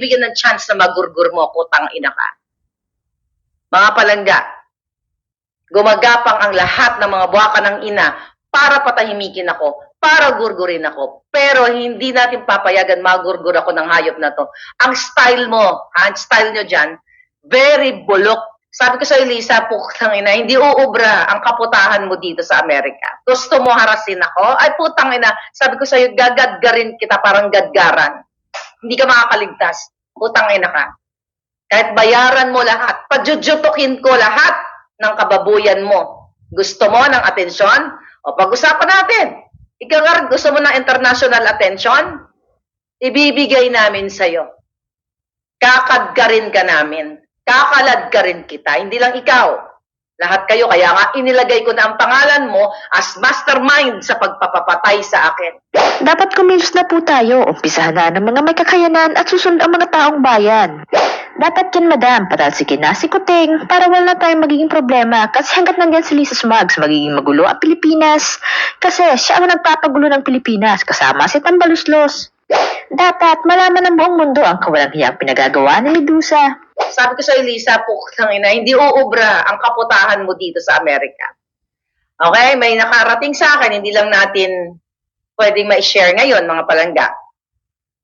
bibigyan ng chance na magurgur mo, putang ina ka. Mga palangga, gumagapang ang lahat ng mga buwaka ng ina para patahimikin ako, para gurgurin ako. Pero hindi natin papayagan magurgur ako ng hayop na to. Ang style mo, ha, ang style nyo dyan, very bulok. Sabi ko sa Elisa, putang ina, hindi uubra ang kaputahan mo dito sa Amerika. Gusto mo harasin ako? Ay putang ina, sabi ko sa'yo, gagadgarin kita parang gadgaran. Hindi ka makakaligtas. Putang ina ka. Kahit bayaran mo lahat, pajujutukin ko lahat ng kababuyan mo. Gusto mo ng atensyon? O pag-usapan natin. Ikaw nga rin, gusto mo ng international attention? Ibibigay namin sa'yo. Kakadgarin ka namin. Kakalad ka rin kita. Hindi lang ikaw. Lahat kayo. Kaya nga inilagay ko na ang pangalan mo as mastermind sa pagpapapatay sa akin. Dapat kumilos na po tayo. Umpisahan na ng mga may kakayanan at susunod ang mga taong bayan. Dapat yan, madam, patalsikin na si Kuting para wala tayong magiging problema kasi hanggat nandyan si Lisa Smugs, magiging magulo ang Pilipinas. Kasi siya ang nagpapagulo ng Pilipinas kasama si Tambaluslos. Dapat malaman ng buong mundo ang kawalang hiyang pinagagawa ni Medusa. Sabi ko sa Elisa, putang ina, hindi uubra ang kaputahan mo dito sa Amerika. Okay, may nakarating sa akin, hindi lang natin pwedeng ma-share ngayon, mga palangga.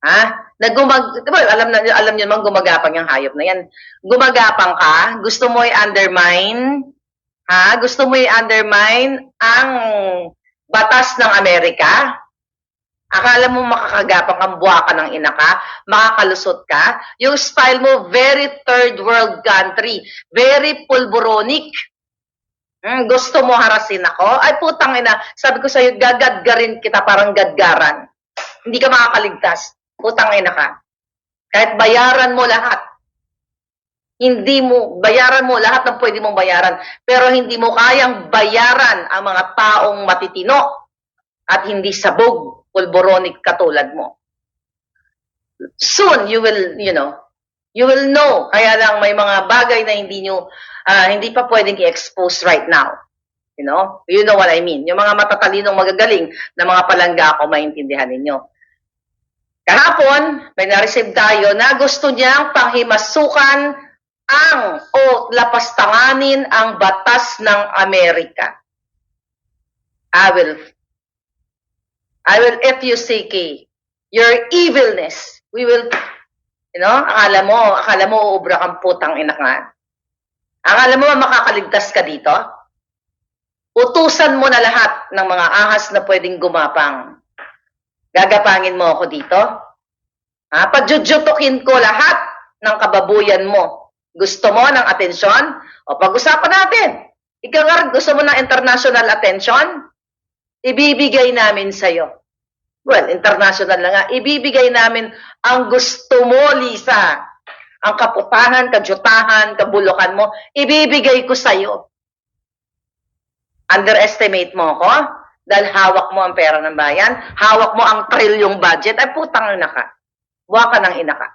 Ha? Nagumag, alam na alam niyo naman gumagapang yung hayop na yan. Gumagapang ka, gusto mo i-undermine, ha? Gusto mo i-undermine ang batas ng Amerika? Akala mo makakagapang ang buwaka ng ina ka? Makakalusot ka? Yung style mo, very third world country. Very pulboronic. Hmm, gusto mo harasin ako? Ay putang ina, sabi ko sa'yo, gagadgarin kita parang gadgaran. Hindi ka makakaligtas. Putang ina ka. Kahit bayaran mo lahat. Hindi mo, bayaran mo lahat ng pwede mong bayaran. Pero hindi mo kayang bayaran ang mga taong matitino at hindi sabog, pulboronic katulad mo. Soon, you will, you know, you will know. Kaya lang may mga bagay na hindi nyo, ah, hindi pa pwedeng i-expose right now. You know? You know what I mean. Yung mga matatalinong magagaling na mga palangga ako, maintindihan ninyo. Kahapon, may na-receive tayo na gusto niyang panghimasukan ang o lapastanganin ang batas ng Amerika. I will I will FUCK your evilness. We will, you know, akala mo, akala mo uubra kang putang ina ka. Akala mo makakaligtas ka dito? Utusan mo na lahat ng mga ahas na pwedeng gumapang. Gagapangin mo ako dito? Ha? Pagjujutukin ko lahat ng kababuyan mo. Gusto mo ng atensyon? O pag-usapan natin. Ikaw nga gusto mo ng international attention? Ibibigay namin sa'yo. Well, international na nga. Ibibigay namin ang gusto mo, Lisa. Ang kaputahan, kadyutahan, kabulukan mo, ibibigay ko sa'yo. Underestimate mo ako? Dahil hawak mo ang pera ng bayan, hawak mo ang trilyong budget, ay putang ina ka. Buwa ka ng ina ka.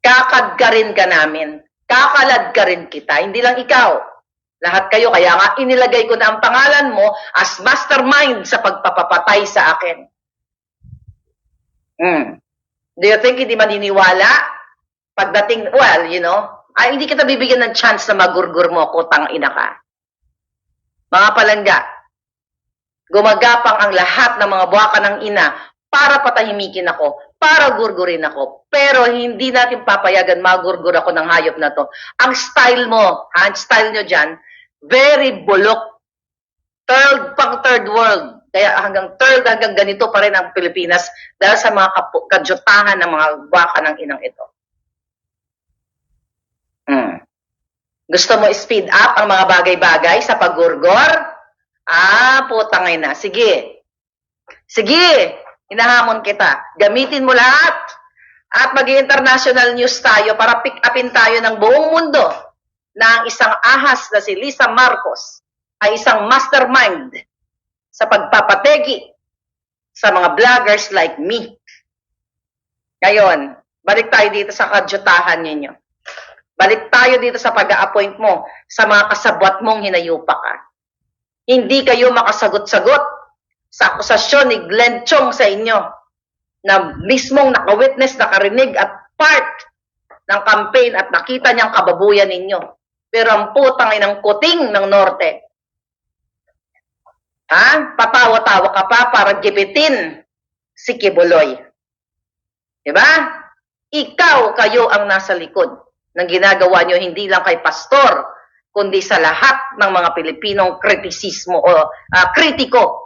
Kakadgarin ka namin. Kakalad ka rin kita. Hindi lang ikaw. Lahat kayo. Kaya nga inilagay ko na ang pangalan mo as mastermind sa pagpapapatay sa akin. Hmm. Do you think hindi maniniwala? Pagdating, well, you know, ay hindi kita bibigyan ng chance na magurgur mo ako, tang ina ka. Mga palangga, gumagapang ang lahat ng mga buwaka ng ina para patahimikin ako, para gurgurin ako. Pero hindi natin papayagan magurgur ako ng hayop na to. Ang style mo, ang style nyo dyan, very bulok. Third, pang third world. Kaya hanggang third, hanggang ganito pa rin ang Pilipinas dahil sa mga kadyutahan ng mga buwaka ng inang ito. Hmm. Gusto mo speed up ang mga bagay-bagay sa paggurgor? Ah, putangay na. Sige. Sige. Hinahamon kita. Gamitin mo lahat. At mag international news tayo para pick upin tayo ng buong mundo na ang isang ahas na si Lisa Marcos ay isang mastermind sa pagpapategi sa mga vloggers like me. Ngayon, balik tayo dito sa kadyutahan ninyo. Balik tayo dito sa pag-a-appoint mo sa mga kasabwat mong hinayupa ka. Hindi kayo makasagot-sagot sa akusasyon ni Glenn Chong sa inyo na mismong nakawitness, nakarinig at part ng campaign at nakita niyang kababuyan ninyo. Pero ang putang inang kuting ng Norte, ha? Patawa-tawa ka pa para gibitin si Kibuloy. Diba? Ikaw kayo ang nasa likod ng ginagawa nyo hindi lang kay pastor, kundi sa lahat ng mga Pilipinong kritisismo o ah, kritiko.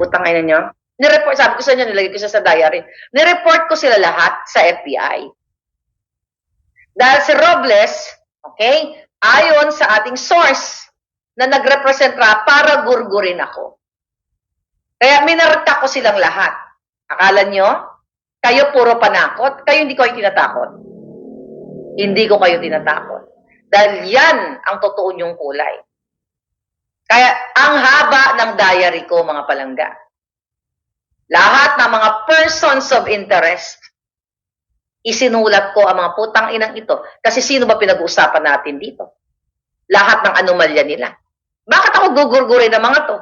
Putang ina nyo. Nireport, sabi ko sa inyo, nilagay ko siya sa diary. Nireport ko sila lahat sa FBI. Dahil si Robles, okay, ayon sa ating source na nagrepresent ra para gurgurin ako. Kaya minarta ko silang lahat. Akala nyo, kayo puro panakot, kayo hindi ko kayo tinatakot. Hindi ko kayo tinatakot. Dahil yan ang totoo niyong kulay. Kaya ang haba ng diary ko, mga palangga. Lahat ng mga persons of interest, isinulat ko ang mga putang inang ito. Kasi sino ba pinag-uusapan natin dito? Lahat ng anomalya nila. Bakit ako gugurgurin ng mga to?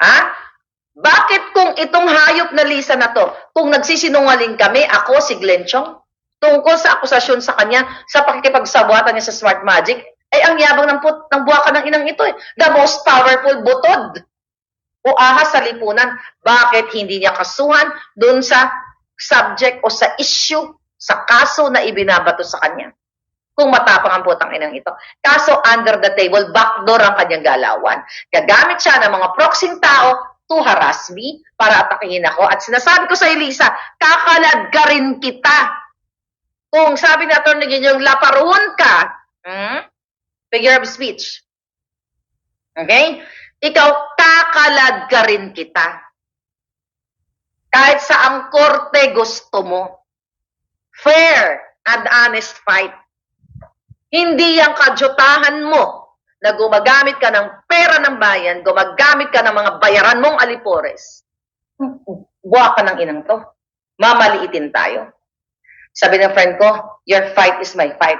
Ha? Bakit kung itong hayop na Lisa na to, kung nagsisinungaling kami, ako si Glenn Chong, tungkol sa akusasyon sa kanya sa pakikipagsabwatan niya sa Smart Magic, ay ang yabang ng, put, ng buwakan ng inang ito eh. The most powerful butod o ahas sa lipunan. Bakit hindi niya kasuhan doon sa subject o sa issue, sa kaso na ibinabato sa kanya? Kung matapang ang putang inang ito. Kaso under the table, backdoor ang kanyang galawan. Gagamit siya ng mga proxing tao to harass me para atakihin ako. At sinasabi ko sa Elisa, kakalad ka rin kita. Kung sabi na ito yung laparuan ka, hmm? Figure of speech. Okay? Ikaw, kakalad ka rin kita. Kahit sa ang korte gusto mo. Fair and honest fight. Hindi yung kadyutahan mo na gumagamit ka ng pera ng bayan, gumagamit ka ng mga bayaran mong alipores. Buwa ka ng inang to. Mamaliitin tayo. Sabi ng friend ko, your fight is my fight.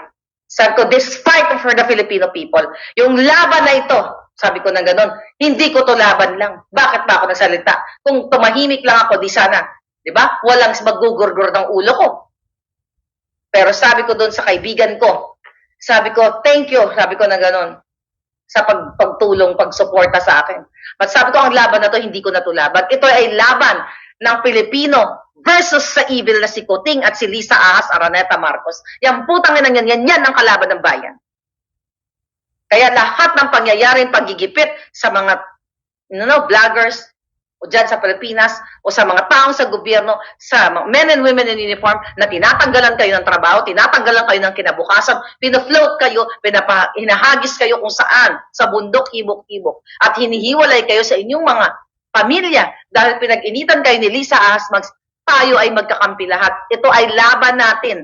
Sabi ko, this fight for the Filipino people. Yung laban na ito, sabi ko na ganon, hindi ko to laban lang. Bakit ba ako nagsalita? Kung tumahimik lang ako, di sana. Di ba? Walang magugurgur ng ulo ko. Pero sabi ko doon sa kaibigan ko, sabi ko, thank you, sabi ko na ganon, sa pag, pagtulong, pagsuporta sa akin. At sabi ko, ang laban na to, hindi ko na to laban. Ito ay laban ng Pilipino versus sa evil na si Kuting at si Lisa Ahas Araneta Marcos. Yan putang ina yan, yan, yan ang kalaban ng bayan. Kaya lahat ng pangyayaring pagigipit sa mga you know, vloggers o dyan sa Pilipinas o sa mga taong sa gobyerno, sa men and women in uniform na tinatanggalan kayo ng trabaho, tinatanggalan kayo ng kinabukasan, pinafloat kayo, pinapa, kayo kung saan, sa bundok, ibok-ibok, at hinihiwalay kayo sa inyong mga pamilya dahil pinag-initan kayo ni Lisa Asmags, tayo ay magkakampi lahat. Ito ay laban natin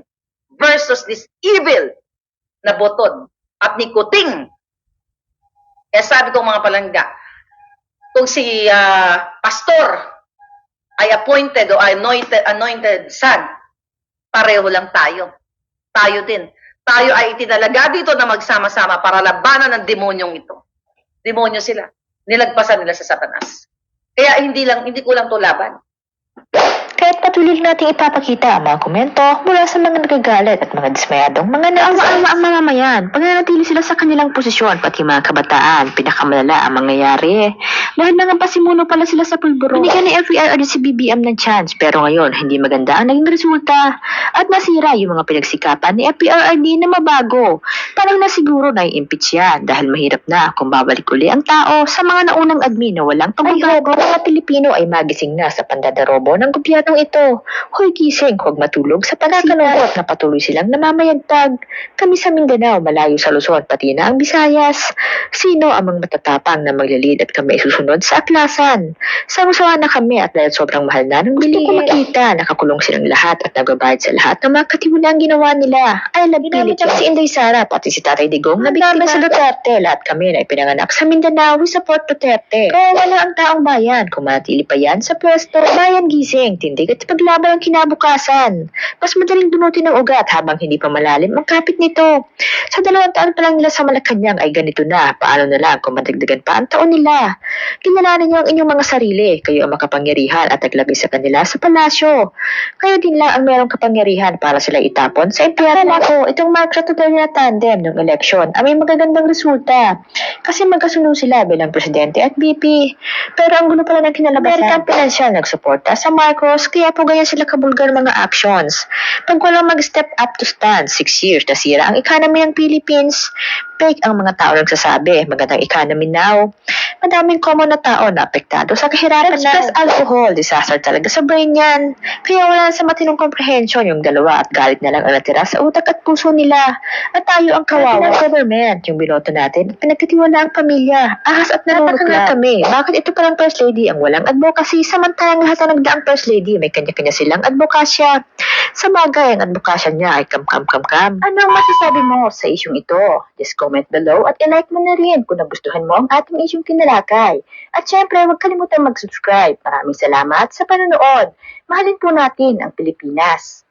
versus this evil na botod at ni Kuting. Kaya sabi ko mga palangga, kung si ah, pastor ay appointed o anointed, anointed son, pareho lang tayo. Tayo din. Tayo ay itinalaga dito na magsama-sama para labanan ng demonyong ito. Demonyo sila. Nilagpasan nila sa satanas. Kaya hindi lang, hindi ko lang to laban. Kahit patuloy nating ipapakita ang mga komento mula sa mga nagagalit at mga dismayadong mga naawa-awa ang mamamayan. Pananatili sila sa kanilang posisyon, pati mga kabataan, pinakamalala ang mangyayari. Dahil mga pasimuno pala sila sa pulburo. Binigyan ni FERD si BBM ng chance, pero ngayon, hindi maganda ang naging resulta. At nasira yung mga pinagsikapan ni FERD na mabago. Parang nasiguro na i-impeach yan dahil mahirap na kung babalik uli ang tao sa mga naunang admin na walang pagbabago. Ang mga Pilipino ay magising na sa pandadarobo ng gobyernong ito. Hoy gising, huwag matulog sa pagkakalungkot na patuloy silang namamayagpag. Kami sa Mindanao, malayo sa Luzon, pati na ang Visayas. Sino ang mga matatapang na maglalid at kami susunod sa aklasan? Sama-sama na kami at dahil sobrang mahal na ng bilihin. Gusto ko makita, nakakulong silang lahat at nagbabayad sa lahat ng mga katiwalang ginawa nila. Ay, labilit si Inday Sara, pati si Tatay Digong na biktima sa Duterte. Lahat kami na ipinanganak sa Mindanao, we support Duterte. Kaya wala ang taong bayan. Kung manatili pa yan sa pwesto, bayan gising, tindig at paglaban ang kinabukasan. Mas madaling dunutin ng ugat habang hindi pa malalim ang kapit nito. Sa dalawang taon pa lang nila sa Malacanang ay ganito na. Paano na lang kung madagdagan pa ang taon nila? Kilalanin niyo ang inyong mga sarili. Kayo ang makapangyarihan at naglagay sa kanila sa palasyo. Kayo din lang ang merong kapangyarihan para sila itapon sa impyerno. Ko, itong Duterte na tandem ng eleksyon ay may magagandang resulta. Kasi magkasunod sila bilang presidente at VP. Pero ang gulo pala ng kinalabasan. American Financial nagsuporta sa Marcos kaya po ganyan sila kabulgar mga actions. Pag walang mag-step up to stand, six years nasira ang economy ng Philippines. Fake ang mga tao nagsasabi, magandang economy now. Madaming common na tao na apektado sa kahirapan na. Plus alcohol, disaster talaga sa brain yan. Kaya wala sa matinong comprehension yung dalawa at galit na lang ang natira sa utak at puso nila. At tayo ang kawawa. ng government, yung binoto natin, pinagkatiwala ang pamilya. Ahas at narunod na kami. Bakit ito palang first lady ang walang advocacy samantalang lahat ng nagdaang first lady may kanya-kanya silang advokasya. Sa bagay, ang advokasya niya ay kam-kam-kam-kam. Anong masasabi mo sa isyong ito? Just comment below at i-like mo na rin kung nagustuhan mo ang ating isyong kinalakay. At syempre, huwag kalimutan mag-subscribe. Maraming salamat sa panonood. Mahalin po natin ang Pilipinas.